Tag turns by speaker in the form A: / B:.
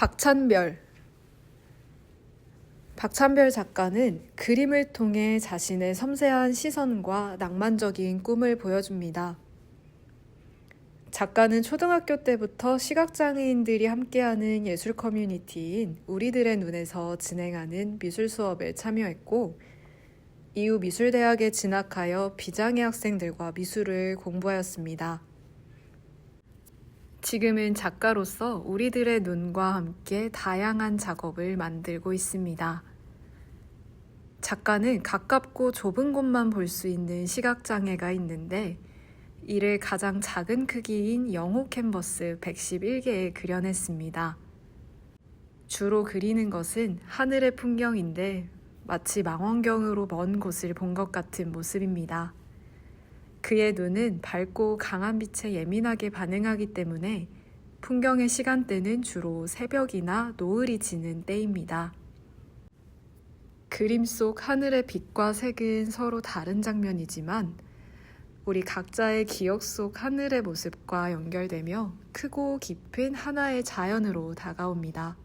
A: 박찬별 박찬별 작가는 그림을 통해 자신의 섬세한 시선과 낭만적인 꿈을 보여줍니다. 작가는 초등학교 때부터 시각장애인들이 함께하는 예술 커뮤니티인 우리들의 눈에서 진행하는 미술 수업에 참여했고, 이후 미술대학에 진학하여 비장애 학생들과 미술을 공부하였습니다. 지금은 작가로서 우리들의 눈과 함께 다양한 작업을 만들고 있습니다. 작가는 가깝고 좁은 곳만 볼 수 있는 시각장애가 있는데, 이를 가장 작은 크기인 영호 캔버스 111개에 그려냈습니다. 주로 그리는 것은 하늘의 풍경인데 마치 망원경으로 먼 곳을 본 것 같은 모습입니다. 그의 눈은 밝고 강한 빛에 예민하게 반응하기 때문에 풍경의 시간대는 주로 새벽이나 노을이 지는 때입니다. 그림 속 하늘의 빛과 색은 서로 다른 장면이지만 우리 각자의 기억 속 하늘의 모습과 연결되며 크고 깊은 하나의 자연으로 다가옵니다.